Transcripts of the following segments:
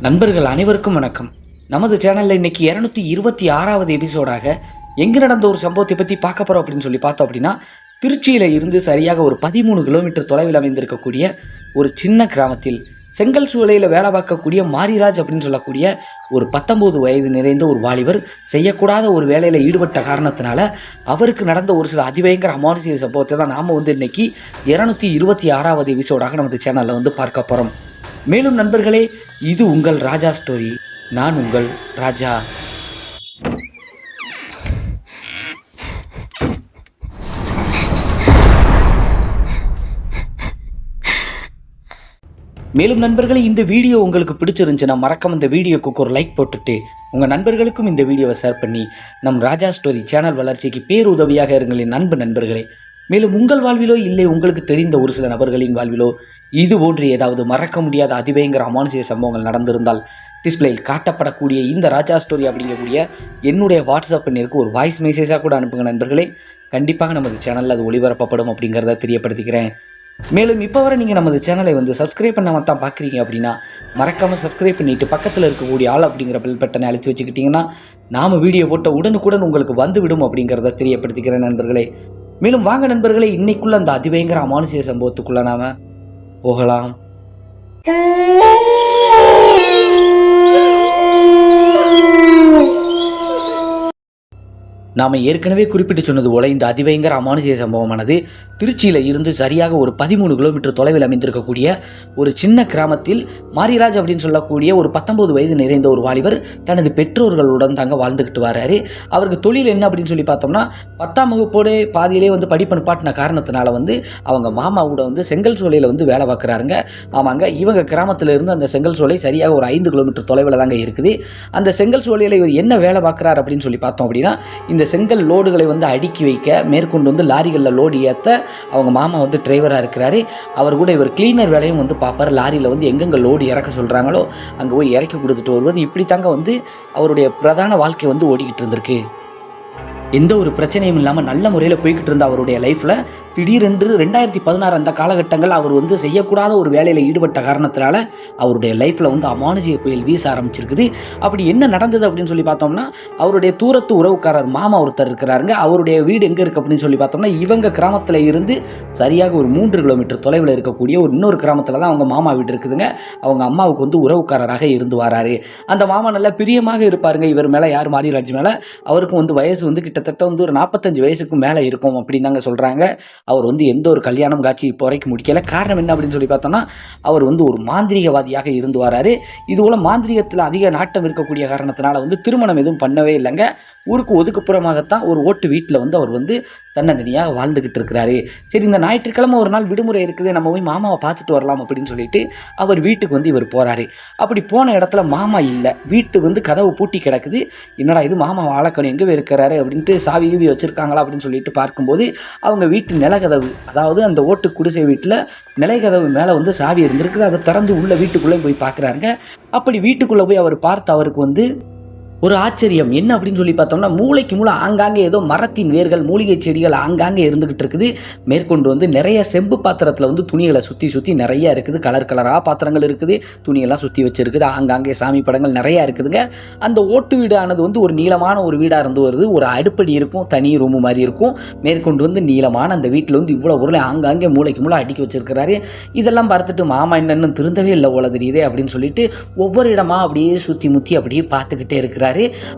நண்பர்கள் அனைவருக்கும் வணக்கம். நமது சேனலில் இன்றைக்கி இரநூத்தி இருபத்தி ஆறாவது எபிசோடாக எங்கே நடந்த ஒரு சம்பவத்தை பற்றி பார்க்க போகிறோம் அப்படின்னு சொல்லி பார்த்தோம் அப்படின்னா திருச்சியில் இருந்து சரியாக ஒரு பதிமூணு கிலோமீட்டர் தொலைவில் அமைந்திருக்கக்கூடிய ஒரு சின்ன கிராமத்தில் செங்கல் சூளையில் வேலை பார்க்கக்கூடிய மாரிராஜ் அப்படின்னு சொல்லக்கூடிய ஒரு பத்தொம்போது வயது நிறைந்த ஒரு வாலிபர் செய்யக்கூடாத ஒரு வேலையில் ஈடுபட்ட காரணத்தினால அவருக்கு நடந்த ஒரு சில அதிபயங்கர அமானுஷிய சம்பவத்தை தான் நாம் வந்து இன்னைக்கு இரநூத்தி இருபத்தி ஆறாவது எபிசோடாக நமது சேனலில் வந்து பார்க்க போகிறோம் மேலும் நண்பர்களே இது உங்கள் ராஜா ஸ்டோரி நான் உங்கள் ராஜா. மேலும் நண்பர்களே இந்த வீடியோ உங்களுக்கு பிடிச்சிருந்துச்சுன்னா மறக்காம இந்த வீடியோக்கு ஒரு லைக் போட்டுட்டு உங்கள் நண்பர்களுக்கும் இந்த வீடியோவை ஷேர் பண்ணி நம் ராஜா ஸ்டோரி சேனல் வளர்ச்சிக்கு பேருதவியாக இருங்களின் நண்பு நண்பர்களே. மேலும் உங்கள் வாழ்விலோ இல்லை உங்களுக்கு தெரிந்த ஒரு சில நபர்களின் வாழ்விலோ இது போன்று ஏதாவது மறக்க முடியாத அதிபயங்கர அமானுஷிய சம்பவங்கள் நடந்திருந்தால் டிஸ்பிளேயில் காட்டப்படக்கூடிய இந்த ராஜா ஸ்டோரி அப்படிங்கக்கூடிய என்னுடைய வாட்ஸ்அப் எண்ணிற்கு ஒரு வாய்ஸ் மெசேஜாக கூட அனுப்புங்க நண்பர்களே. கண்டிப்பாக நமது சேனலில் அது ஒளிபரப்பப்படும் அப்படிங்கிறத தெரியப்படுத்திக்கிறேன். மேலும் இப்போ வரை நீங்கள் நமது சேனலை வந்து சப்ஸ்கிரைப் பண்ணாம தான் பார்க்குறீங்க அப்படின்னா மறக்காமல் சப்ஸ்கிரைப் பண்ணிட்டு பக்கத்தில் இருக்கக்கூடிய ஆள் அப்படிங்கிற பெல் பட்டனை அழுத்தி வச்சுக்கிட்டிங்கன்னா நாம் வீடியோ போட்ட உடனுக்குடன் உங்களுக்கு வந்துவிடும் அப்படிங்கிறத தெரியப்படுத்திக்கிறேன் நண்பர்களே. மேலும் வாங்க நண்பர்களே இன்னைக்குள்ள அந்த அதிபயங்கர அமானுஷிய சம்பவத்துக்குள்ள நாம போகலாம். நாம் ஏற்கனவே குறிப்பிட்டு சொன்னது போல இந்த அதிபயங்கர அமானுஷிய சம்பவமானது திருச்சியில் இருந்து சரியாக ஒரு பதிமூணு கிலோமீட்டர் தொலைவில் அமைந்திருக்கக்கூடிய ஒரு சின்ன கிராமத்தில் மாரிராஜ் அப்படின்னு சொல்லக்கூடிய ஒரு பத்தொன்பது வயது நிறைந்த ஒரு வாலிபர் தனது பெற்றோர்களுடன் தாங்க வாழ்ந்துக்கிட்டு வராரு. அவருக்கு தொழில் என்ன அப்படின்னு சொல்லி பார்த்தோம்னா பத்தாம் வகுப்போட பாதியிலே வந்து படிப்பு நிப்பாட்டின காரணத்தினால வந்து அவங்க மாமா கூட வந்து செங்கல் சோலையில் வந்து வேலை பார்க்குறாருங்க. ஆமாங்க இவங்க கிராமத்தில் இருந்து அந்த செங்கல் சோலை சரியாக ஒரு ஐந்து கிலோமீட்டர் தொலைவில் தாங்க இருக்குது. அந்த செங்கல் சோலையில் இவர் என்ன வேலை பார்க்குறாரு அப்படின்னு சொல்லி பார்த்தோம் அப்படின்னா இந்த செங்கல் லோடுகளை வந்து அடுக்கி வைக்க மேற்கொண்டு வந்து லாரிகளில் லோடு ஏற்ற அவங்க மாமா வந்து டிரைவராக இருக்கிறாரு. அவர் கூட இவர் கிளீனர் வேலையும் வந்து பார்ப்பார். லாரியில் வந்து எங்கெங்கே லோடு இறக்க சொல்கிறாங்களோ அங்கே போய் இறக்கி கொடுத்துட்டு வருவது. இப்படி தாங்க வந்து அவருடைய பிரதான வாழ்க்கை வந்து ஓடிக்கிட்டு இருந்திருக்கு. எந்த ஒரு பிரச்சனையும் இல்லாமல் நல்ல முறையில் போய்கிட்டு இருந்த அவருடைய லைஃப்பில் திடீரென்று ரெண்டாயிரத்தி பதினாறு அந்த காலகட்டங்கள் அவர் வந்து செய்யக்கூடாத ஒரு வேலையில் ஈடுபட்ட காரணத்தினால அவருடைய லைஃப்பில் வந்து அமானுஷிய புயல் வீச ஆரம்பிச்சிருக்குது. அப்படி என்ன நடந்தது அப்படின்னு சொல்லி பார்த்தோம்னா அவருடைய தூரத்து உறவுக்காரர் மாமா ஒருத்தர் இருக்கிறாருங்க. அவருடைய வீடு எங்கே இருக்குது அப்படின்னு சொல்லி பார்த்தோம்னா இவங்க கிராமத்தில் இருந்து சரியாக ஒரு மூன்று கிலோமீட்டர் தொலைவில் இருக்கக்கூடிய ஒரு இன்னொரு கிராமத்தில் தான் அவங்க மாமா வீடு இருக்குதுங்க. அவங்க அம்மாவுக்கு வந்து உறவுக்காரராக இருந்து வராரு. அந்த மாமா நல்லா பிரியமாக இருப்பாருங்க. இவர் மேலே யார் மாரியராஜ் மேலே? அவருக்கும் வந்து வயசு வந்து கிட்ட கிட்டத்தட்ட வந்து ஒரு நாற்பத்தஞ்சு வயசுக்கு மேலே இருக்கும் அப்படின்னு தாங்க சொல்கிறாங்க அவர் வந்து எந்த ஒரு கல்யாணம் காட்சி இப்போ வரைக்கும் முடிக்கலை. காரணம் என்ன அப்படின்னு சொல்லி பார்த்தோம்னா அவர் வந்து ஒரு மாந்திரிகவாதியாக இருந்து வராரு. இது போல் மாந்திரிகத்தில் அதிக நாட்டம் இருக்கக்கூடிய காரணத்தினால வந்து திருமணம் எதுவும் பண்ணவே இல்லைங்க. ஊருக்கு ஒதுக்குப்புறமாகத்தான் ஒரு ஓட்டு வீட்டில் வந்து அவர் வந்து தன்னந்தனியாக வாழ்ந்துக்கிட்டு இருக்கிறாரு. சரி இந்த ஞாயிற்றுக்கிழமை ஒரு நாள் விடுமுறை இருக்குது நம்ம போய் மாமாவை பார்த்துட்டு வரலாம் அப்படின்னு சொல்லிட்டு அவர் வீட்டுக்கு வந்து இவர் போகிறாரு அப்படி போன இடத்துல மாமா இல்லை. வீட்டு வந்து கதவு பூட்டி கிடக்குது. என்னடா இது மாமா வாழக்கணும் எங்கே இருக்கிறாரு அப்படின்னு அப்படின்ட்டு சாவி கீவி வச்சுருக்காங்களா அப்படின்னு சொல்லிட்டு பார்க்கும்போது அவங்க வீட்டு நிலக்கதவு அதாவது அந்த ஓட்டு குடிசை வீட்டில் நிலைக்கதவு மேலே வந்து சாவி இருந்திருக்குது. அதை திறந்து உள்ள வீட்டுக்குள்ளே போய் பார்க்குறாருங்க. அப்படி வீட்டுக்குள்ளே போய் அவர் பார்த்து அவருக்கு வந்து ஒரு ஆச்சரியம். என்ன அப்படின்னு சொல்லி பார்த்தோம்னா மூளைக்கு மூளை ஆங்காங்கே ஏதோ மரத்தின் வேர்கள் மூலிகை செடிகள் ஆங்காங்கே இருந்துகிட்டு இருக்குது. மேற்கொண்டு வந்து நிறைய செம்பு பாத்திரத்தில் வந்து துணிகளை சுற்றி சுற்றி நிறைய இருக்குது. கலர் கலராக பாத்திரங்கள் இருக்குது. துணியெல்லாம் சுற்றி வச்சிருக்குது. ஆங்காங்கே சாமி படங்கள் நிறையா இருக்குதுங்க. அந்த ஓட்டு வீடானது வந்து ஒரு நீளமான ஒரு வீடாக இருந்து வருது. ஒரு அடுப்படி இருக்கும் தனி ரூமு மாதிரி இருக்கும். மேற்கொண்டு வந்து நீளமான அந்த வீட்டில் வந்து இவ்வளோ பொருளை ஆங்காங்கே மூளைக்கு மூளை அடுக்கி வச்சிருக்கிறாரு. இதெல்லாம் பார்த்துட்டு மாமா என்னன்னு திருந்தவே இல்லை போல தெரியுதே அப்படின்னு சொல்லிட்டு ஒவ்வொரு இடமா அப்படியே சுற்றி முற்றி அப்படியே பார்த்துக்கிட்டே இருக்கிறார்.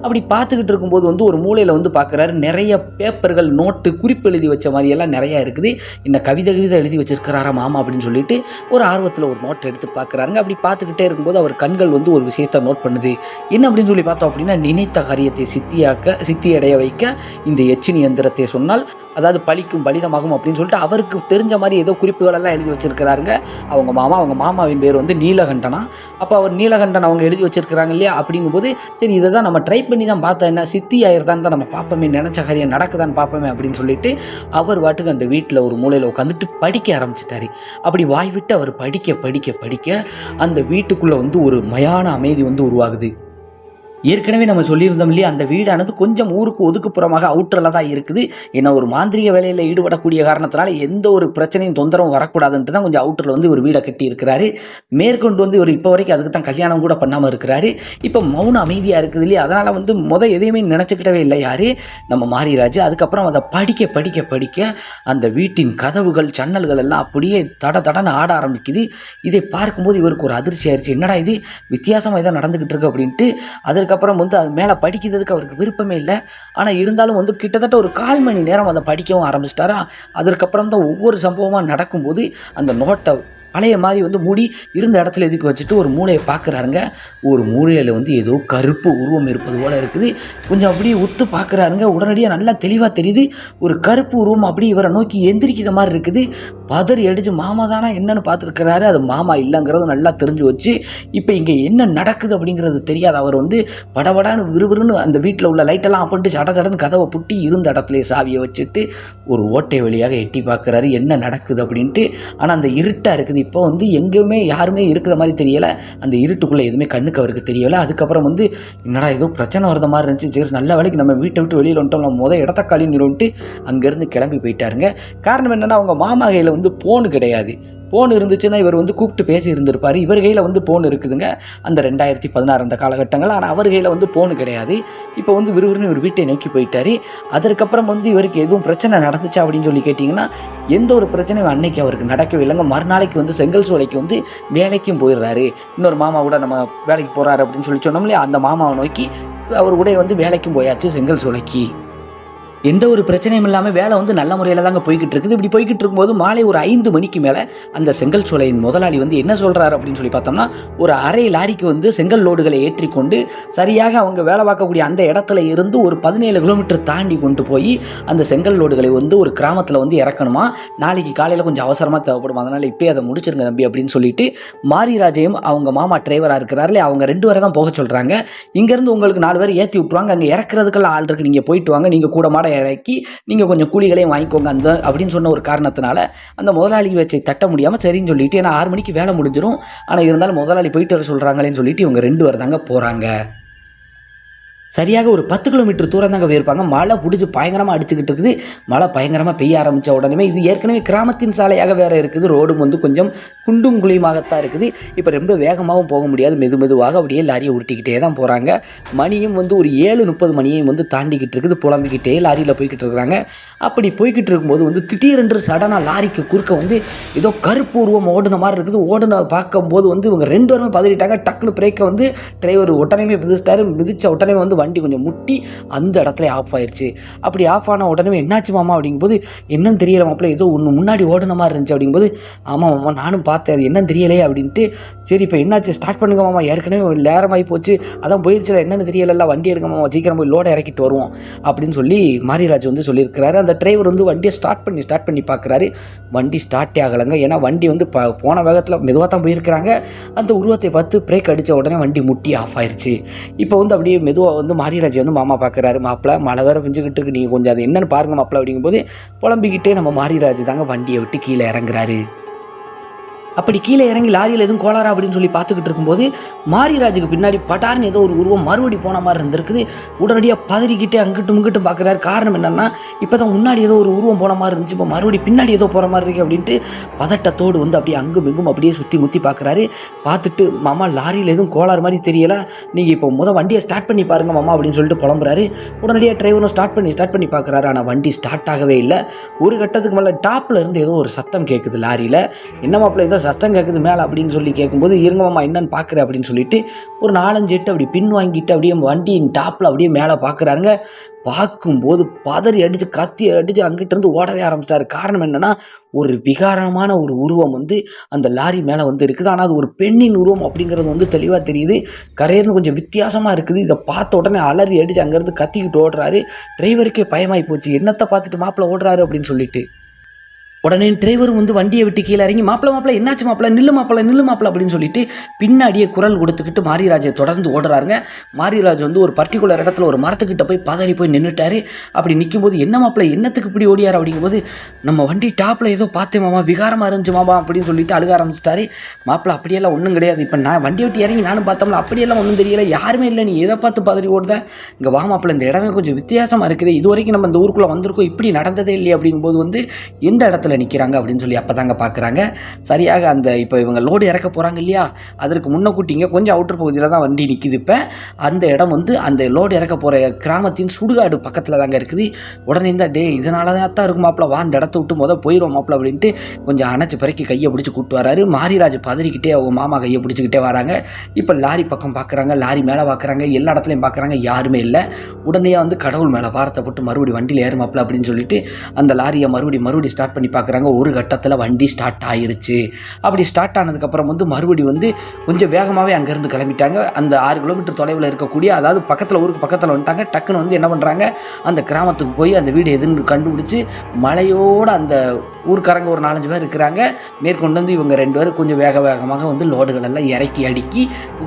அப்படி பார்த்துக்கிட்டு இருக்கும்போது வந்து ஒரு மூலையில் வந்து பார்க்குறாரு. நிறைய பேப்பர்கள் நோட்டு குறிப்பு எழுதி வச்ச மாதிரியெல்லாம் நிறையா இருக்குது. இந்த கவிதை கவிதை எழுதி வச்சிருக்கிறாரா மாமா அப்படின்னு சொல்லிட்டு ஒரு ஆர்வத்தில் ஒரு நோட் எடுத்து பார்க்குறாருங்க. அப்படி பார்த்துக்கிட்டே இருக்கும்போது அவர் கண்கள் வந்து ஒரு விஷயத்தை நோட் பண்ணுது. என்ன அப்படின்னு சொல்லி பார்த்தோம் அப்படின்னா நினைத்த காரியத்தை சித்தியாக்க சித்தியடைய வைக்க இந்த எச்சினி எந்திரத்தை சொன்னால் அதாவது பழிக்கும் பலிதமாகும் அப்படின்னு சொல்லிட்டு அவருக்கு தெரிஞ்ச மாதிரி ஏதோ குறிப்புகள் எல்லாம் எழுதி வச்சிருக்கிறாருங்க. அவங்க மாமா அவங்க மாமாவின் பேர் வந்து நீலகண்டனா. அப்போ அவர் நீலகண்டன் அவங்க எழுதி வச்சிருக்கிறாங்க இல்லையா அப்படிங்கும்போது சரி இதை தான் நம்ம ட்ரை பண்ணி தான் பார்த்தோம் என்ன? சித்தி ஆயிருதான் தான் நம்ம பார்ப்போமே. நினச்ச காரியம் நடக்குதான்னு பார்ப்போமே அப்படின்னு சொல்லிட்டு அவர் வாட்டுக்கு அந்த வீட்டில் ஒரு மூலையில் உட்காந்துட்டு படிக்க ஆரம்பிச்சிட்டாரு. அப்படி வாய் விட்டு அவர் படிக்க படிக்க படிக்க அந்த வீட்டுக்குள்ளே வந்து ஒரு மயான அமைதி வந்து உருவாகுது. ஏற்கனவே நம்ம சொல்லியிருந்தோம் இல்லையா? அந்த வீடானது கொஞ்சம் ஊருக்கு ஒதுக்குப்புறமாக அவுட்டரில் தான் இருக்குது. ஏன்னா ஒரு மாந்திரிக வேலையில் ஈடுபடக்கூடிய காரணத்தினால எந்த ஒரு பிரச்சனையும் தொந்தரவும் வரக்கூடாதுன்ட்டு தான் கொஞ்சம் அவுட்டரில் வந்து ஒரு வீடை கட்டி இருக்கிறாரு மேற்கொண்டு வந்து இவர் இப்போ வரைக்கும் அதுக்கு தான் கல்யாணம் கூட பண்ணாமல் இருக்கிறாரு. இப்போ மௌன அமைதியாக இருக்குது இல்லையா? அதனால் வந்து முத எதையுமே நினச்சிக்கிட்டவே இல்லை யார்? நம்ம மாரிராஜ். அதுக்கப்புறம் அதை படிக்க படிக்க படிக்க அந்த வீட்டின் கதவுகள் ஜன்னல்கள் எல்லாம் அப்படியே தட தடன்னு ஆட ஆரம்பிக்குது. இதை பார்க்கும்போது இவருக்கு ஒரு அதிர்ச்சி ஆயிடுச்சு என்னடா இது? வித்தியாசமாக ஏதோ நடந்துக்கிட்டு இருக்கு அப்படின்ட்டு அதற்கு அதுக்கப்புறம் வந்து அது மேலே படிக்கிறதுக்கு அவருக்கு விருப்பமே இல்லை. ஆனால் இருந்தாலும் வந்து கிட்டத்தட்ட ஒரு கால் மணி நேரம் அதை படிக்கவும் ஆரம்பிச்சிட்டாரா? அதற்கப்புறம் தான் ஒவ்வொரு சம்பவமாக நடக்கும்போது அந்த நோட்டை பழைய மாதிரி வந்து மூடி இருந்த இடத்துல எதுக்கு வச்சுட்டு ஒரு மூளையை பார்க்குறாருங்க ஒரு மூளையில் வந்து ஏதோ கருப்பு உருவம் இருப்பது போல் இருக்குது. கொஞ்சம் அப்படியே உத்து பார்க்குறாருங்க உடனடியாக நல்லா தெளிவாக தெரியுது. ஒரு கருப்பு உருவம் அப்படி இவரை நோக்கி எந்திரிக்கிற மாதிரி இருக்குது. பதறி அடித்து மாமா தானா என்னன்னு பார்த்துருக்கிறாரு. அது மாமா இல்லைங்கிறது நல்லா தெரிஞ்சு வச்சு இப்போ இங்கே என்ன நடக்குது அப்படிங்கிறது தெரியாது. அவர் வந்து படபடான்னு விறுவிறுன்னு அந்த வீட்டில் உள்ள லைட்டெல்லாம் ஆஃப் பண்ணிட்டு சட சடன்னு கதவை புட்டி இருந்த இடத்துலையே சாவியை வச்சுட்டு ஒரு ஓட்டை வழியாக எட்டி பார்க்குறாரு. என்ன நடக்குது அப்படின்ட்டு. ஆனால் அந்த இருட்டாக இருக்குது. இப்போ வந்து எங்கேயுமே யாருமே இருக்கிற மாதிரி தெரியலை. அந்த இருட்டுக்குள்ளே எதுவுமே கண்ணுக்கு அவருக்கு தெரியலை. அதுக்கப்புறம் வந்து என்னடா ஏதோ பிரச்சனை வருத மாதிரி இருந்துச்சு. சரி நல்ல வேலைக்கு நம்ம வீட்டை விட்டு வெளியில் வந்துட்டோம். நம்ம முதல் இடத்த காலின்னு அங்கேருந்து கிளம்பி போயிட்டாருங்க. காரணம் என்னென்னா அவங்க மாமா கையில் வந்து ஃபோனு கிடையாது. ஃபோன் இருந்துச்சுன்னா இவர் வந்து கூப்பிட்டு பேசி இருந்திருப்பார் இவர் கையில் வந்து ஃபோன் இருக்குதுங்க. அந்த ரெண்டாயிரத்தி பதினாறு அந்த காலகட்டங்கள். ஆனால் அவர் கையில் வந்து ஃபோன் கிடையாது. இப்போ வந்து விறுவிறுன்னு இவர் வீட்டை நோக்கி போயிட்டார். அதற்கப்புறம் வந்து இவருக்கு எதுவும் பிரச்சனை நடந்துச்சா அப்படின்னு சொல்லி கேட்டிங்கன்னா எந்த ஒரு பிரச்சனையும் அன்னைக்கு அவருக்கு நடக்கவே இல்லைங்க. மறுநாளைக்கு வந்து செங்கல் சோலைக்கு வந்து வேலைக்கும் போயிடுறாரு. இன்னொரு மாமா கூட நம்ம வேலைக்கு போகிறாரு அப்படின்னு சொல்லி சொன்னோம் இல்லையா? அந்த மாமாவை நோக்கி அவர் கூட வந்து வேலைக்கும் போயாச்சு செங்கல் சோலைக்கு. எந்த ஒரு பிரச்சனையும் இல்லாமல் வேலை வந்து நல்ல முறையில் தாங்க போய்கிட்டு இருக்குது. இப்படி போய்கிட்டு இருக்கும்போது மாலை ஒரு ஐந்து மணிக்கு மேலே அந்த செங்கல் சோலையின் முதலாளி வந்து என்ன சொல்கிறாரு அப்படின்னு சொல்லி பார்த்தோம்னா ஒரு அரை லாரிக்கு வந்து செங்கல் லோடுகளை ஏற்றிக்கொண்டு சரியாக அவங்க வேலை பார்க்கக்கூடிய அந்த இடத்துல இருந்து ஒரு பதினேழு கிலோமீட்டர் தாண்டி கொண்டு போய் அந்த செங்கல் லோடுகளை வந்து ஒரு கிராமத்தில் வந்து இறக்கணுமா? நாளைக்கு காலையில் கொஞ்சம் அவசரமாக தேவைப்படும்? அதனால் இப்போயே அதை முடிச்சிருங்க தம்பி அப்படின்னு சொல்லிட்டு மாரிராஜையும் அவங்க மாமா டிரைவராக இருக்கிறார்களே அவங்க ரெண்டு பேரை தான் போக சொல்கிறாங்க இங்கேருந்து உங்களுக்கு நாலு பேர் ஏற்றி விட்ருவாங்க அங்கே இறக்குறதுக்கெல்லாம் ஆள் இருக்கு. நீங்கள் போயிட்டு வாங்க. நீங்கள் கூட மாட இறக்கி நீங்கள் கொஞ்சம் கூலிகளையும் வாங்கிக்கோங்க. அந்த அப்படின்னு சொன்ன ஒரு காரணத்தினால அந்த முதலாளி வச்சை தட்ட முடியாமல் சரின்னு சொல்லிட்டு ஏன்னா ஆறு மணிக்கு வேலை முடிஞ்சிடும் ஆனால் இருந்தாலும் முதலாளி போயிட்டு வர சொல்கிறாங்களேன்னு சொல்லிட்டு இவங்க ரெண்டு பேர் தாங்க போகிறாங்க சரியாக ஒரு பத்து கிலோமீட்டர் தூரம் தாங்க போயிருப்பாங்க. மழை பிடிச்சி பயங்கரமாக அடிச்சுக்கிட்டு இருக்குது. மழை பயங்கரமாக பெய்ய ஆரம்பித்த உடனே இது ஏற்கனவே கிராமத்தின் சாலையாக வேறு இருக்குது. ரோடும் வந்து கொஞ்சம் குண்டும் குழியுமாகத்தான் இருக்குது. இப்போ ரொம்ப வேகமாகவும் போக முடியாது. மெது மெதுவாக அப்படியே லாரியை உருட்டிக்கிட்டே தான் போகிறாங்க மணியும் வந்து ஒரு ஏழு முப்பது மணியையும் வந்து தாண்டிக்கிட்டு இருக்குது. புலம்பிக்கிட்டே லாரியில் போய்கிட்டு இருக்கிறாங்க. அப்படி போய்கிட்டு இருக்கும்போது வந்து திடீரென்று சடனாக லாரிக்கு குறுக்க வந்து ஏதோ கருப்பூர்வம் ஓடின ஓடுன மாதிரி இருக்குது. ஓடுன பார்க்கும்போது வந்து இவங்க ரெண்டு பேருமே பதறிட்டாங்க. டக்குனு பிரேக்கை வந்து டிரைவர் உடனே மிதிச்சிட்டாரு. மிதித்த உடனே வந்து வண்டி கொஞ்சம் முட்டி அந்த இடத்துல ஆஃப் ஆயிடுச்சு அப்படி ஆஃப் ஆன உடனே என்னாச்சு மாமா அப்படிங்கும்போது என்னன்னு தெரியல மாப்பிள்ள ஏதோ ஒன்று முன்னாடி ஓடுன மாதிரி இருந்துச்சு அப்படிங்கும்போது ஆமாம் மாமா நானும் பார்த்தேன் அது என்னன்னு தெரியலையே அப்படின்ட்டு சரி இப்போ என்னாச்சு ஸ்டார்ட் பண்ணுங்க மாமா ஏற்கனவே நேரமாகி போச்சு அதான் போயிடுச்சு என்னன்னு தெரியல வண்டி எடுங்க மாமா சீக்கிரம் போய் லோடை இறக்கிட்டு வருவோம் அப்படின்னு சொல்லி மாரிராஜ் வந்து சொல்லியிருக்கிறாரு. அந்த டிரைவர் வந்து வண்டியை ஸ்டார்ட் பண்ணி ஸ்டார்ட் பண்ணி பார்க்குறாரு. வண்டி ஸ்டார்ட்டே ஆகலைங்க ஏன்னா வண்டி வந்து ப போன வேகத்தில் மெதுவாக தான் போயிருக்கிறாங்க. அந்த உருவத்தை பார்த்து பிரேக் அடித்த உடனே வண்டி முட்டி ஆஃப் ஆயிடுச்சு இப்போ வந்து அப்படியே மெதுவாக வந்து மாரிராஜ் வந்து மாமா பார்க்குறாரு. மாப்பிள்ள மழை வேற பெஞ்சுக்கிட்டு இருக்கு. நீங்கள் கொஞ்சம் அது என்னன்னு பாருங்க மாப்பிள்ள அப்படிங்கும்போது புலம்பிக்கிட்டே நம்ம மாரிராஜ் தாங்க வண்டியை விட்டு கீழே இறங்குறாரு. அப்படி கீழே இறங்கி லாரியில் எதுவும் கோளாரா அப்படின்னு சொல்லி பார்த்துக்கிட்டு இருக்கும்போது மாரிராஜுக்கு பின்னாடி பட்டார்னு ஏதோ ஒரு உருவம் மறுபடி போன மாதிரி இருந்திருக்குது. உடனடியாக பதறிக்கிட்டே அங்கிட்டும் இங்கிட்டும் பார்க்குறாரு. காரணம் என்னென்னா இப்போ தான் முன்னாடி ஏதோ ஒரு உருவம் போன மாதிரி இருந்துச்சு. இப்போ மறுபடி பின்னாடி ஏதோ போகிற மாதிரி இருக்கு அப்படின்ட்டு பதட்டத்தோடு வந்து அப்படியே அங்கும் இங்கும் அப்படியே சுற்றி முற்றி பார்க்குறாரு. பார்த்துட்டு மாமா லாரியில் எதுவும் கோளாறு மாதிரி தெரியல. நீங்கள் இப்போ முதல் வண்டியை ஸ்டார்ட் பண்ணி பாருங்கள் மாமா அப்படின்னு சொல்லிட்டு புலம்புறாரு. உடனடியாக டிரைவரும் ஸ்டார்ட் பண்ணி ஸ்டார்ட் பண்ணி பார்க்குறாரு. ஆனால் வண்டி ஸ்டார்ட் ஆகவே இல்லை. ஒரு கட்டத்துக்கு மேலே டாப்பில் இருந்து ஏதோ ஒரு சத்தம் கேட்குது லாரியில். என்ன மாப்பிள்ள ஏதோ சத்தம் கேட்குது மேலே அப்படின்னு சொல்லி கேட்கும்போது இருங்கம்மா என்னன்னு பார்க்குறேன் அப்படின்னு சொல்லிட்டு ஒரு நாலஞ்சு எட்டு அப்படி பின் வாங்கிட்டு அப்படியே வண்டியின் டாப்பில் அப்படியே மேலே பார்க்குறாருங்க பார்க்கும்போது பதறி அடித்து கத்தி அடித்து அங்கிட்டிருந்து ஓடவே ஆரம்பிச்சிட்டாரு. காரணம் என்னென்னா ஒரு விகாரமான ஒரு உருவம் வந்து அந்த லாரி மேலே வந்து இருக்குது. ஆனால் அது ஒரு பெண்ணின் உருவம் அப்படிங்கிறது வந்து தெளிவாக தெரியுது. கரையர்னு கொஞ்சம் வித்தியாசமாக இருக்குது. இதை பார்த்த உடனே அலறி அடித்து அங்கேருந்து கத்திக்கிட்டு ஓடுறாரு. டிரைவருக்கே பயமாகி போச்சு. என்னத்தை பார்த்துட்டு மாப்பிள்ள ஓடுறாரு? அப்படின்னு சொல்லிட்டு. உடனே டிரைவரும் வந்து வண்டியை விட்டு கீழே இறங்கி மாப்பிள மாப்பிள என்னாச்சு மாப்பிள? நில்லு மாப்பிள நில்லு மாப்பிள அப்படின்னு சொல்லிட்டு பின்னாடியே குரல் கொடுத்துக்கிட்டு மாரிராஜை தொடர்ந்து ஓடுறாருங்க. மாரிராஜ் வந்து ஒரு பர்டிகுலர் இடத்துல ஒரு மரத்துக்கிட்ட போய் பதறி போய் நின்றுட்டாரு அப்படி நிற்கும்போது என்ன மாப்பிள என்னத்துக்கு இப்படி ஓடியார்? அப்படிங்கும்போது நம்ம வண்டி டாப்பில் ஏதோ பார்த்தேன் மாமா விகாரமாக இருந்துச்சு மாமா அப்படின்னு சொல்லிட்டு அழுக ஆரம்பிச்சிட்டாரு. மாப்பிள அப்படியெல்லாம் ஒன்றும் கிடையாது. இப்போ நான் வண்டி விட்டு இறங்கி நானும் பார்த்தோம்ல அப்படியெல்லாம் ஒன்றும் தெரியல. யாருமே இல்லை. நீ எதை பார்த்து பதறி ஓடுத? இங்கே வா மாப்பிள இந்த இடமே கொஞ்சம் வித்தியாசமாக இருக்குது. இது வரைக்கும் நம்ம இந்த ஊருக்குள்ளே வந்திருக்கோம். இப்படி நடந்ததே இல்லையே. அப்படிங்கும்போது வந்து எந்த இடத்துல நிற்கிறாங்க அப்படின்னு சொல்லி அப்போ தாங்க பார்க்குறாங்க சரியாக அந்த இப்போ இவங்க லோடு இறக்க போகிறாங்க இல்லையா? அதற்கு முன்ன கூட்டிங்க கொஞ்சம் அவுட்டர் பகுதியில் தான் வண்டி நிற்கிது இப்போ. அந்த இடம் வந்து அந்த லோடு இறக்க போகிற கிராமத்தின் சுடுகாடு பக்கத்தில் தாங்க இருக்குது. உடனே இந்த டே இதனால தான் தான் இருக்கும் மாப்பிள வா அந்த இடத்த விட்டு மொதல் போயிடுவோம் மாப்பிள அப்படின்ட்டு கொஞ்சம் அணைச்சி பிறக்கி கையை பிடிச்சி கூப்பிட்டு வராரு. மாரிராஜ் பதறிக்கிட்டே அவங்க மாமா கையை பிடிச்சிக்கிட்டே வராங்க. இப்போ லாரி பக்கம் பார்க்குறாங்க லாரி மேலே பார்க்குறாங்க எல்லா இடத்துலையும் பார்க்குறாங்க யாருமே இல்லை. உடனே வந்து கடவுள் மேலே வாரத்தை போட்டு மறுபடி வண்டியில் ஏறுமாப்பிள அப்படின்னு சொல்லிட்டு அந்த லாரியை மறுபடி மறுபடி ஸ்டார்ட் பண்ணி பார்க்குறாங்க ஒரு கட்டத்தில் வண்டி ஸ்டார்ட் ஆயிருச்சு. அப்படி ஸ்டார்ட் ஆனதுக்கப்புறம் வந்து மறுபடி வந்து கொஞ்சம் வேகமாகவே அங்கேருந்து கிளம்பிட்டாங்க. அந்த ஆறு கிலோமீட்டர் தொலைவில் இருக்கக்கூடிய அதாவது பக்கத்தில் ஊருக்கு பக்கத்தில் வந்துட்டாங்க. டக்குன்னு வந்து என்ன பண்ணுறாங்க அந்த கிராமத்துக்கு போய் அந்த வீடு எதுன்னு கண்டுபிடிச்சி மலையோட அந்த ஊர்க்காரங்க ஒரு நாலஞ்சு பேர் இருக்கிறாங்க. மேற்கொண்டு வந்து இவங்க ரெண்டு பேரும் கொஞ்சம் வேக வேகமாக வந்து லோடுகள் எல்லாம் இறக்கி அடுக்கி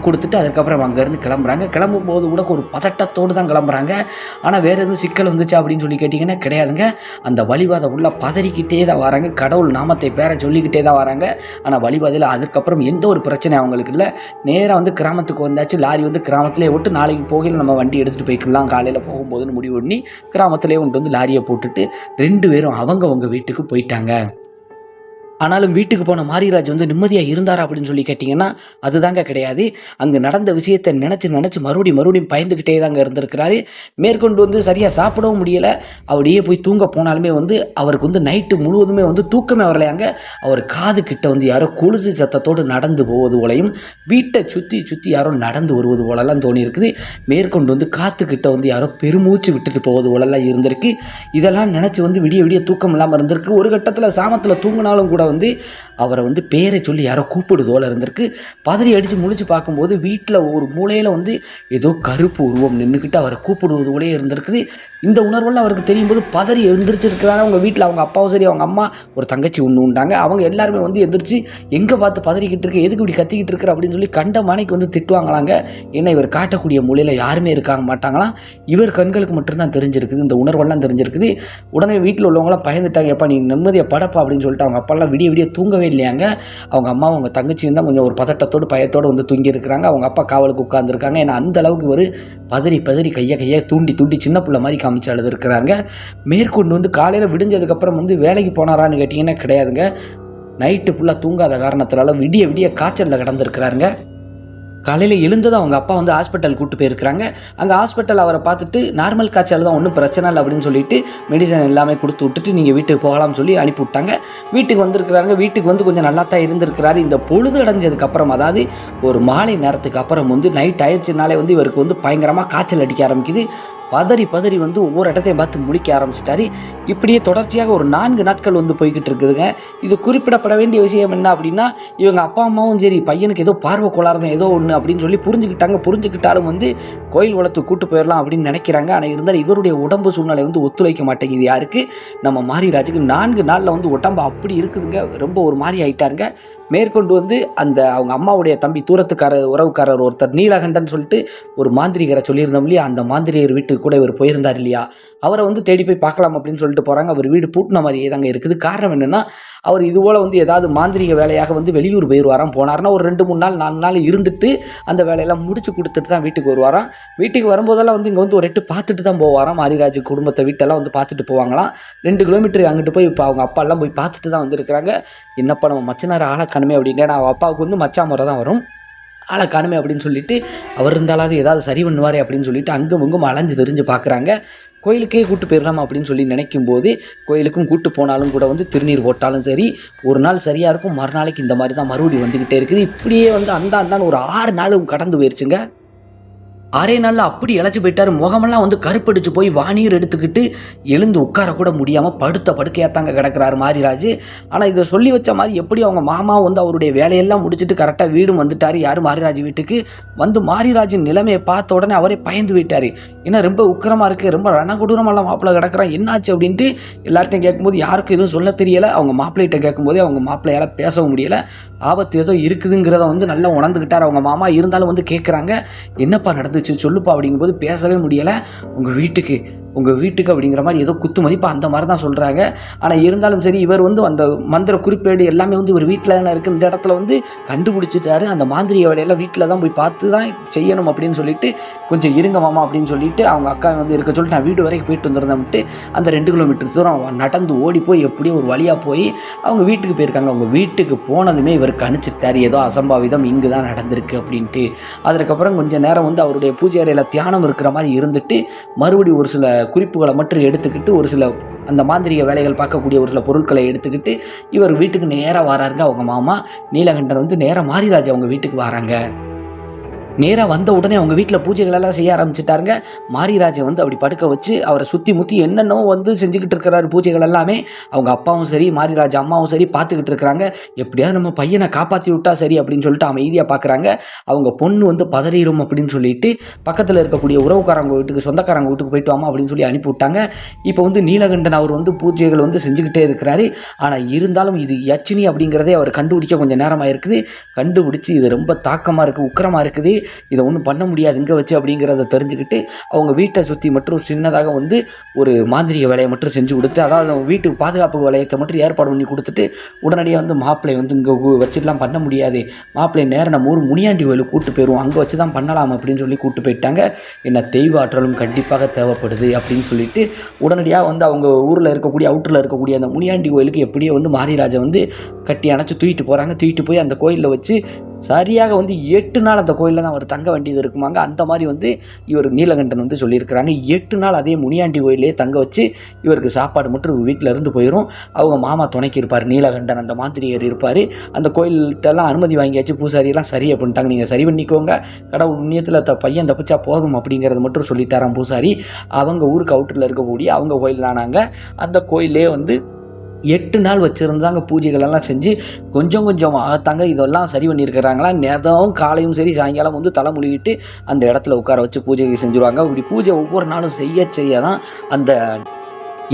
கொடுத்துட்டு அதுக்கப்புறம் அங்கேருந்து கிளம்புறாங்க. கிளம்பும் போது கூட ஒரு பதட்டத்தோடு தான் கிளம்புறாங்க. ஆனால் வேறு எதுவும் சிக்கல் வந்துச்சா அப்படின்னு சொல்லி கேட்டிங்கன்னா கிடையாதுங்க. அந்த வழிவாதை உள்ள பதறிக்கிட்டே தான் வராங்க. கடவுள் நாமத்தை பேரை சொல்லிக்கிட்டே தான் வராங்க. ஆனால் வழிபாதையில் அதுக்கப்புறம் எந்த ஒரு பிரச்சனை அவங்களுக்கு இல்லை. நேராக வந்து கிராமத்துக்கு வந்தாச்சு. லாரி வந்து கிராமத்திலே விட்டு நாளைக்கு போகையில் நம்ம வண்டி எடுத்துகிட்டு போய்க்கலாம் காலையில் போகும்போதுன்னு முடிவு பண்ணி கிராமத்திலே கொண்டு வந்து லாரியை போட்டுட்டு ரெண்டு பேரும் அவங்க அவங்க வீட்டுக்கு போயிட்டாங்க. ஆனாலும் வீட்டுக்கு போன மாரிராஜ் வந்து நிம்மதியாக இருந்தாரா அப்படின்னு சொல்லி கேட்டிங்கன்னா அதுதாங்க கிடையாது. அங்கே நடந்த விஷயத்தை நினச்சி நினச்சி மறுபடியும் மறுபடியும் பயந்துக்கிட்டே தாங்க இருந்திருக்கிறாரு. மேற்கொண்டு வந்து சரியாக சாப்பிடவும் முடியலை. அப்படியே போய் தூங்க போனாலுமே வந்து அவருக்கு வந்து நைட்டு முழுவதுமே வந்து தூக்கமே வரலையாங்க அவர் காது கிட்ட வந்து யாரோ கொலுசு சத்தத்தோடு நடந்து போவது போலையும் வீட்டை சுற்றி சுற்றி யாரோ நடந்து வருவது போலலாம் தோணி இருக்குது மேற்கொண்டு வந்து காத்துக்கிட்ட வந்து யாரோ பெருமூச்சு விட்டுட்டு போவது போலலாம் இருந்திருக்கு. இதெல்லாம் நினச்சி வந்து விடிய விடிய தூக்கம் இல்லாமல் இருந்திருக்கு. ஒரு கட்டத்தில் சாமத்தில் தூங்கினாலும் கூட வந்து அவரை வந்து பேரை சொல்லி யாரோ கூப்பிடுதோல இருந்திருக்கு. பதறி அடித்து முழிச்சு பார்க்கும்போது வீட்டில் ஒரு மூலையில் வந்து ஏதோ கருப்பு உருவம் நின்றுக்கிட்டு அவரை கூப்பிடுவது போலே இருந்திருக்குது. இந்த உணர்வெல்லாம் அவருக்கு தெரியும் போது பதறி எழுந்திரிச்சிருக்கிறாரு அவங்க வீட்டில் அவங்க அப்பாவும் சரி அவங்க அம்மா ஒரு தங்கச்சி ஒன்று உண்டாங்க. அவங்க எல்லாருமே வந்து எந்திரிச்சு எங்கே பார்த்து பதறிக்கிட்டு இருக்கு? எதுக்கு இப்படி கத்திக்கிட்டு இருக்கிற? அப்படின்னு சொல்லி கண்ட மனைக்கு வந்து திட்டுவாங்களாங்க. ஏன்னா இவர் காட்டக்கூடிய மூலையில் யாருமே இருக்காங்க மாட்டாங்களாம். இவர் கண்களுக்கு மட்டும்தான் தெரிஞ்சிருக்குது. இந்த உணர்வெல்லாம் தெரிஞ்சிருக்குது. உடனே வீட்டில் உள்ளவங்களாம் பயந்துட்டாங்க. எப்பா நீ நிம்மதியை படப்பா அப்படின்னு சொல்லிட்டு அவங்க அப்பாலாம் விடிய விடிய தூங்கவே இல்லையாங்க? அவங்க அம்மா அவங்க தங்கச்சியும் தான் கொஞ்சம் ஒரு பதட்டத்தோடு பயத்தோடு வந்து தூங்கி இருக்கிறாங்க அவங்க அப்பா காவலுக்கு உட்காந்துருக்காங்க ஏன்னா அந்த அளவுக்கு ஒரு பதறி பதறி கையை கையை தூண்டி தூண்டி சின்ன பிள்ளை மாதிரி காமிச்சு அழுதுருக்குறாங்க. மேற்கொண்டு வந்து காலையில் விடிஞ்சதுக்கப்புறம் வந்து வேலைக்கு போனாரான்னு கேட்டிங்கன்னா கிடையாதுங்க. நைட்டு ஃபுல்லாக தூங்காத காரணத்தினால விடிய விடிய காய்ச்சலில் கிடந்திருக்கிறாருங்க. காலையில் எழுந்ததும் அவங்க அப்பா வந்து ஹாஸ்பிட்டல் கூட்டு போயிருக்கிறாங்க. அங்கே ஹாஸ்பிட்டல் அவரை பார்த்துட்டு நார்மல் காய்ச்சல் தான் ஒன்றும் பிரச்சனை இல்லை அப்படின்னு சொல்லிட்டு மெடிசன் எல்லாமே கொடுத்து விட்டுட்டு நீங்கள் வீட்டுக்கு போகலாம்னு சொல்லி அனுப்பி விட்டாங்க. வீட்டுக்கு வந்திருக்கிறாங்க. வீட்டுக்கு வந்து கொஞ்சம் நல்லா தான் இருந்திருக்கிறாரு. இந்த பொழுது அடைஞ்சதுக்கு அப்புறம் அதாவது ஒரு மாலை நேரத்துக்கு அப்புறம் வந்து நைட் ஆயிடுச்சுனாலே வந்து இவருக்கு வந்து பயங்கரமாக காய்ச்சல் அடிக்க ஆரம்பிக்குது. பதறி பதறி வந்து ஒவ்வொரு இடத்தையும் பார்த்து முழிக்க ஆரம்பிச்சிட்டாரு. இப்படியே தொடர்ச்சியாக ஒரு நான்கு நாட்கள் வந்து போய்கிட்டு இருக்குதுங்க. இது குறிப்பிடப்பட வேண்டிய விஷயம் என்ன அப்படின்னா இவங்க அப்பா அம்மாவும் சரி பையனுக்கு ஏதோ பார்வை கோளாறு ஏதோ ஒன்று அப்படின்னு சொல்லி புரிஞ்சுக்கிட்டாங்க. புரிஞ்சுக்கிட்டாலும் வந்து கோயில் வளர்த்து கூட்டு போயிடலாம் அப்படின்னு நினைக்கிறாங்க. ஆனால் இருந்தாலும் இவருடைய உடம்பு சூழ்நிலை வந்து ஒத்துழைக்க மாட்டேங்குது யாருக்கு? நம்ம மாரிராஜுக்கு நான்கு நாளில் வந்து உடம்பு அப்படி இருக்குதுங்க. ரொம்ப ஒரு மாதிரி ஆயிட்டாருங்க. மேற்கொண்டு வந்து அந்த அவங்க அம்மாவுடைய தம்பி தூரத்துக்காரர் உறவுக்காரர் ஒருத்தர் நீலகண்டன் சொல்லிட்டு ஒரு மாந்திரிகரை சொல்லியிருந்தோம் இல்லையா? அந்த மாந்திரிகர் வீட்டுக்கு கூட இவர் போயிருந்தார் இல்லையா? அவரை வந்து தேடி போய் பார்க்கலாம் அப்படின்னு சொல்லிட்டு போகிறாங்க அவர் வீடு பூட்டின மாதிரியே தாங்க இருக்குது. காரணம் என்னென்னா அவர் இதுபோல் வந்து ஏதாவது மாந்திரிக வேலையாக வந்து வெளியூர் போயிடுவாராம் போனார்னா ஒரு ரெண்டு மூணு நாள் நாலு நாள் இருந்துட்டு அந்த வேலையெல்லாம் முடிச்சு கொடுத்துட்டு தான் வீட்டுக்கு வருவாராம். வீட்டுக்கு வரும்போதெல்லாம் வந்து இங்கே வந்து ஒரு எட்டு பார்த்துட்டு தான் போவாராம். மாரிராஜ் குடும்பத்தை வீட்டெல்லாம் வந்து பார்த்துட்டு போவாங்களாம். ரெண்டு கிலோமீட்டர் அங்கிட்டு போய் இப்போ அவங்க அப்பாலாம் போய் பார்த்துட்டு தான் வந்திருக்கிறாங்க. என்னப்பா நம்ம மச்சனார் ஆளை அப்படின்னா அப்படின்னு அப்பாவுக்கு வந்து மச்சா முறை தான் வரும். ஆளை காணுமே அப்படின்னு சொல்லிட்டு அவர் இருந்தாலாவது ஏதாவது சரி பண்ணுவார் அப்படின்னு சொல்லிட்டு அங்கும் இங்கும் அலைஞ்சு தெரிஞ்சு பார்க்குறாங்க. கோயிலுக்கே கூட்டு போயிடலாம் அப்படின்னு சொல்லி நினைக்கும் போது கோயிலுக்கும் கூட்டு போனாலும் கூட வந்து திருநீர் போட்டாலும் சரி ஒரு நாள் சரியாக இருக்கும் மறுநாளைக்கு இந்த மாதிரி தான் மறுபடியும் வந்துக்கிட்டே இருக்குது. இப்படியே வந்து அந்த அந்தான்னு ஒரு ஆறு நாள் கடந்து போயிடுச்சுங்க அரை நாளில் அப்படி இழைச்சி போயிட்டாரு. முகமெல்லாம் வந்து கருப்படிச்சு போய் வானீர் எடுத்துக்கிட்டு எழுந்து உட்கார கூட முடியாமல் படுத்த படுக்கையாக தாங்க கிடக்கிறாரு மாரிராஜ். ஆனால் இதை சொல்லி வச்ச மாதிரி எப்படி அவங்க மாமா வந்து அவருடைய வேலையெல்லாம் முடிச்சுட்டு கரெக்டாக வீடும் வந்துட்டார்? யார் மாரிராஜ் வீட்டுக்கு? வந்து மாரிராஜின் நிலைமையை பார்த்த உடனே அவரே பயந்து போயிட்டார். ஏன்னா ரொம்ப உக்கிரமாக இருக்குது ரொம்ப ரணகுடூரமெல்லாம் மாப்பிள்ளை கிடக்கிறான் என்னாச்சு அப்படின்ட்டு எல்லார்ட்டையும் கேட்கும்போது யாருக்கும் எதுவும் சொல்ல தெரியலை. அவங்க மாப்பிள்ளைகிட்ட கேட்கும்போதே அவங்க மாப்பிள்ளையால் பேசவும் முடியல. ஆபத்து ஏதோ இருக்குதுங்கிறத வந்து நல்லா உணர்ந்துக்கிட்டார் அவங்க மாமா. இருந்தாலும் வந்து கேட்குறாங்க என்னப்பா நடந்துச்சு? சொல்லுப்பா அப்படிங்கும்போது பேசவே முடியலை. உங்கள் வீட்டுக்கு உங்கள் வீட்டுக்கு அப்படிங்கிற மாதிரி ஏதோ குத்து மதிப்பு அந்த மாதிரி தான் சொல்கிறாங்க ஆனால் இருந்தாலும் சரி இவர் வந்து அந்த மந்திர குறிப்பேடு எல்லாமே வந்து இவர் வீட்டில் தானே இருக்குது இந்த இடத்துல வந்து கண்டுபிடிச்சிட்டாரு. அந்த மாந்திரிய வேலையெல்லாம் வீட்டில் தான் போய் பார்த்து தான் செய்யணும் அப்படின்னு சொல்லிட்டு கொஞ்சம் இருங்க மாமா அப்படின்னு சொல்லிட்டு அவங்க அக்கா வந்து இருக்க சொல்லிட்டு நான் வீடு வரைக்கும் போயிட்டு வந்துருந்தேன்ட்டு அந்த ரெண்டு கிலோமீட்டர் தூரம் நடந்து ஓடி போய் எப்படியோ ஒரு வழியாக போய் அவங்க வீட்டுக்கு போயிருக்காங்க. அவங்க வீட்டுக்கு போனதுமே இவர் கணிச்சிட்டார். ஏதோ அசம்பாவிதம் இங்கு தான் நடந்திருக்கு அப்படின்ட்டு. அதுக்கப்புறம் கொஞ்சம் நேரம் வந்து அவருடைய பூஜை அறையில் தியானம் இருக்கிற மாதிரி இருந்துட்டு மறுபடியும் ஒரு சில குறிப்புகளை மட்டும் எடுத்துக்கிட்டு ஒரு சில அந்த மாந்திரிக வேலைகள் பார்க்கக்கூடிய ஒரு சில பொருட்களை எடுத்துக்கிட்டு இவர் வீட்டுக்கு நேராக வராருங்க. அவங்க மாமா நீலகண்டன் வந்து நேராக மாரிராஜ் அவங்க வீட்டுக்கு வராங்க. நேராக வந்த உடனே அவங்க வீட்டில் பூஜைகளெல்லாம் செய்ய ஆரம்பிச்சிட்டாருங்க. மாரிராஜை வந்து அப்படி படுக்க வச்சு அவரை சுற்றி முற்றி என்னென்னோ வந்து செஞ்சுக்கிட்டு இருக்கிறாரு பூஜைகள் எல்லாமே. அவங்க அப்பாவும் சரி மாரிராஜ் அம்மாவும் சரி பார்த்துக்கிட்டு இருக்கிறாங்க. எப்படியாவது நம்ம பையனை காப்பாற்றி விட்டா சரி அப்படின்னு சொல்லிட்டு அமைதியாக பார்க்குறாங்க அவங்க பொண்ணு வந்து பதறிடும் அப்படின்னு சொல்லிட்டு பக்கத்தில் இருக்கக்கூடிய உறவுக்காரங்க வீட்டுக்கு சொந்தக்காரங்க வீட்டுக்கு போயிட்டு வாமா அப்படின்னு சொல்லி அனுப்பி விட்டாங்க. இப்போ வந்து நீலகண்டன் அவர் வந்து பூஜைகள் வந்து செஞ்சுக்கிட்டே இருக்கிறாரு. ஆனால் இருந்தாலும் இது யட்சினி அப்படிங்கிறதே அவர் கண்டுபிடிக்க கொஞ்சம் நேரமாக இருக்குது கண்டுபிடிச்சி இது ரொம்ப தாக்கமாக இருக்குது உக்கரமாக இருக்குது. இதை ஒன்றும் பண்ண முடியாது இங்கே வச்சு அப்படிங்கிறத தெரிஞ்சுக்கிட்டு அவங்க வீட்டை சுற்றி மட்டும் சின்னதாக வந்து ஒரு மாந்திரிக வேலையை மட்டும் செஞ்சு கொடுத்துட்டு அதாவது அவங்க வீட்டு பாதுகாப்பு வளையத்தை மட்டும் ஏற்பாடு பண்ணி கொடுத்துட்டு உடனடியாக வந்து மாப்பிள்ளை வந்து இங்கே வச்சுட்டுலாம் பண்ண முடியாது. மாப்பிள்ளை நேரம் நம்ம ஊர் முனியாண்டி கோயிலுக்கு கூட்டு போயிடுவோம் அங்கே வச்சு தான் பண்ணலாம் அப்படின்னு சொல்லி கூட்டு போயிட்டாங்க. என்ன தெய்வ ஆற்றலும் கண்டிப்பாக தேவைப்படுது அப்படின்னு சொல்லிட்டு உடனடியாக வந்து அவங்க ஊரில் இருக்கக்கூடிய அவுட்டரில் இருக்கக்கூடிய அந்த முனியாண்டி கோயிலுக்கு எப்படியோ வந்து மாரிராஜை வந்து கட்டி அணைச்சி தூக்கிட்டு போகிறாங்க தூக்கிட்டு போய் அந்த கோயிலில் வச்சு சரியாக வந்து எட்டு நாள் அந்த கோயிலில் தான் அவர் தங்க வேண்டியது இருக்குமாங்க. அந்த மாதிரி வந்து இவர் நீலகண்டன் வந்து சொல்லியிருக்கிறாங்க. எட்டு நாள் அதே முனியாண்டி கோயிலே தங்க வச்சு இவருக்கு சாப்பாடு மட்டும் வீட்டில் இருந்து போயிடும் அவங்க மாமா துணைக்கி இருப்பார் நீலகண்டன் அந்த மாந்திரிகர் இருப்பார். அந்த கோயில்கிட்டலாம் அனுமதி வாங்கியாச்சு பூசாரியெல்லாம் சரி அப்படின்ட்டாங்க நீங்கள் சரி பண்ணிக்கோங்க. கடவுள் புண்ணியத்தில் த பையன் தப்பிச்சா போதும் அப்படிங்கிறத மட்டும் சொல்லிட்டாராம் பூசாரி. அவங்க ஊருக்கு அவுட்டரில் இருக்கக்கூடிய அவங்க கோயில் தானாங்க அந்த கோயிலே வந்து எட்டு நாள் வச்சுருந்தாங்க பூஜைகளெல்லாம் செஞ்சு கொஞ்சம் கொஞ்சம் தாங்க இதெல்லாம் சரி பண்ணியிருக்கிறாங்களா? நேதம் காலையும் சரி சாயங்காலம் வந்து தலை முழுகிட்டு அந்த இடத்துல உட்கார வச்சு பூஜை செஞ்சுருவாங்க. இப்படி பூஜை ஒவ்வொரு நாளும் செய்ய செய்ய தான் அந்த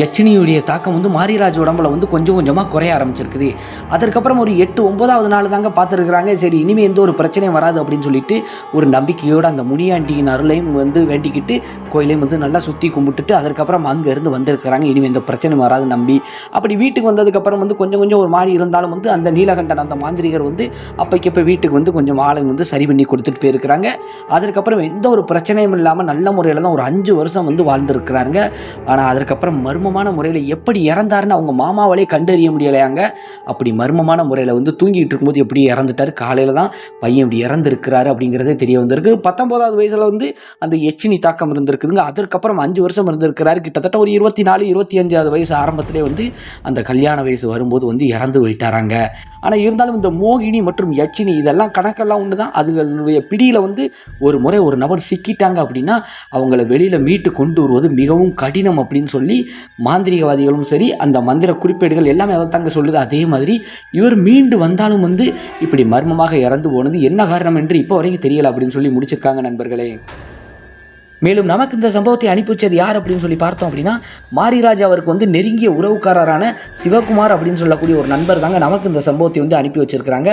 யச்சினியுடைய தாக்கம் வந்து மாரிராஜ் உடம்புல வந்து கொஞ்சம் கொஞ்சமாக குறைய ஆரம்பிச்சிருக்குது. அதற்கப்புறம் ஒரு எட்டு ஒன்பதாவது நாள் தாங்க பார்த்துருக்குறாங்க. சரி இனிமேல் எந்த ஒரு பிரச்சனையும் வராது அப்படின்னு சொல்லிட்டு ஒரு நம்பிக்கையோடு அந்த முனியாண்டியின் அருளையும் வந்து வேண்டிக்கிட்டு கோயிலையும் வந்து நல்லா சுற்றி கும்பிட்டுட்டு அதுக்கப்புறம் அங்கேருந்து வந்திருக்கிறாங்க. இனிமேல் எந்த பிரச்சனையும் வராது நம்பி. அப்படி வீட்டுக்கு வந்ததுக்கப்புறம் வந்து கொஞ்சம் கொஞ்சம் ஒரு மாதிரி இருந்தாலும் வந்து அந்த நீலகண்டன் அந்த மாந்திரிகர் வந்து அப்போக்கப்போ வீட்டுக்கு வந்து கொஞ்சம் ஆளை வந்து சரி பண்ணி கொடுத்துட்டு போயிருக்கிறாங்க. அதற்கப்புறம் எந்த ஒரு பிரச்சனையும் இல்லாமல் நல்ல முறையில் தான் ஒரு அஞ்சு வருஷம் வந்து வாழ்ந்துருக்கிறாங்க. ஆனால் அதற்கப்புறம் மர்மமான முறையில் எப்படி இறந்தாருன்னு அவங்க மாமாவாலே கண்டறிய முடியலையாங்க? அப்படி மர்மமான முறையில் வந்து தூங்கிட்டு இருக்கும்போது எப்படி இறந்துட்டார்? காலையில் தான் பையன் இப்படி இறந்துருக்கிறாரு அப்படிங்கிறதே தெரிய வந்திருக்கு. பத்தொம்போதாவது வயசில் வந்து அந்த எச்சினி தாக்கம் இருந்திருக்குதுங்க. அதற்கப்புறம் அஞ்சு வருஷம் இருந்திருக்கிறாரு. கிட்டத்தட்ட ஒரு இருபத்தி நாலு இருபத்தி அஞ்சாவது வயசு ஆரம்பத்திலே வந்து அந்த கல்யாண வயசு வரும்போது வந்து இறந்து போயிட்டாராங்க ஆனால் இருந்தாலும் இந்த மோகினி மற்றும் யச்சினி இதெல்லாம் கணக்கெல்லாம் ஒன்று தான் அதுகளுடைய பிடியில் வந்து ஒரு முறை ஒரு நபர் சிக்கிட்டாங்க அப்படின்னா அவங்கள வெளியில் மீட்டு கொண்டு வருவது மிகவும் கடினம் அப்படின்னு சொல்லி மாந்திரிகவாதிகளும் சரி அந்த மந்திர குறிப்பேடுகள் எல்லாமே அதை தாங்க சொல்லுது. அதே மாதிரி இவர் மீண்டு வந்தாலும் வந்து இப்படி மர்மமாக இறந்து போனது என்ன காரணம் என்று இப்போ வரைக்கும் தெரியல அப்படின்னு சொல்லி முடிச்சிருக்காங்க நண்பர்களே. மேலும் நமக்கு இந்த சம்பவத்தை அனுப்பி வச்சது யார் அப்படின்னு சொல்லி பார்த்தோம் அப்படின்னா மாரிராஜ் அவருக்கு வந்து நெருங்கிய உறவுக்காரரான சிவகுமார் அப்படின்னு சொல்லக்கூடிய ஒரு நண்பர் தாங்க நமக்கு இந்த சம்பவத்தை வந்து அனுப்பி வச்சிருக்கிறாங்க.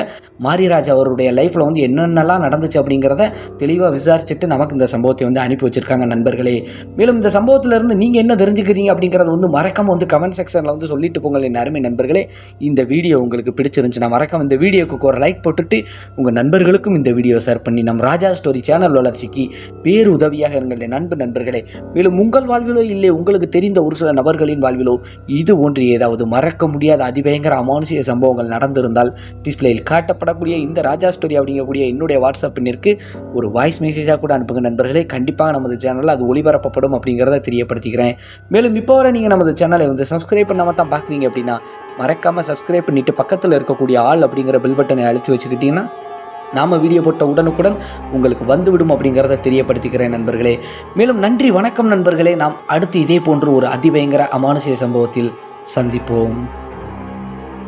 மாரிராஜ் அவருடைய லைஃப்பில் வந்து என்னென்னலாம் நடந்துச்சு அப்படிங்கிறத தெளிவாக விசாரிச்சுட்டு நமக்கு இந்த சம்பவத்தை வந்து அனுப்பி வச்சிருக்காங்க நண்பர்களே. மேலும் இந்த சம்பவத்திலிருந்து நீங்கள் என்ன தெரிஞ்சுக்கிறீங்க அப்படிங்கிறத வந்து மறக்காம வந்து கமெண்ட் செக்ஷனில் வந்து சொல்லிட்டு போங்கள் என் அருமை நண்பர்களே. இந்த வீடியோ உங்களுக்கு பிடிச்சிருந்துச்சுன்னா மறக்காம இந்த வீடியோக்கு ஒரு லைக் போட்டுட்டு உங்கள் நண்பர்களுக்கும் இந்த வீடியோ ஷேர் பண்ணி நம் ராஜா ஸ்டோரி சேனல் வளர்ச்சிக்கு பேர் உதவியாக இருங்கள் என் நண்பு நண்பர்களே. மேலும் உங்கள் வாழ்விலோ இல்லை உங்களுக்கு தெரிந்த ஒரு சில நபர்களின் வாழ்விலோ இது ஒன்று ஏதாவது மறக்க முடியாத அதிபயங்கர அமானுஷிய சம்பவங்கள் நடந்திருந்தால் டிஸ்பிளேயில் காட்டப்படக்கூடிய இந்த ராஜா ஸ்டோரி அப்படிங்கக்கூடிய என்னுடைய வாட்ஸ்அப் எண்ணிற்கு ஒரு வாய்ஸ் மெசேஜாக கூட அனுப்புங்க நண்பர்களே. கண்டிப்பாக நமது சேனலில் அது ஒளிபரப்பப்படும் அப்படிங்கிறத தெரியப்படுத்திக்கிறேன். மேலும் இப்போ வரை நீங்கள் நமது சேனலை வந்து சப்ஸ்கிரைப் பண்ணாமல் தான் பார்க்குறீங்க அப்படின்னா மறக்காமல் சப்ஸ்கிரைப் பண்ணிவிட்டு பக்கத்தில் இருக்கக்கூடிய ஆள் அப்படிங்கிற பில் பட்டனை அழுத்தி வச்சுக்கிட்டிங்கன்னா நாம் வீடியோ போட்ட உடனுக்குடன் உங்களுக்கு வந்துவிடும் அப்படிங்கிறத தெரியப்படுத்திக்கிறேன் நண்பர்களே. மேலும் நன்றி வணக்கம் நண்பர்களே. நாம் அடுத்து இதே போன்று ஒரு அதிபயங்கர அமானுஷ்ய சம்பவத்தில் சந்திப்போம்.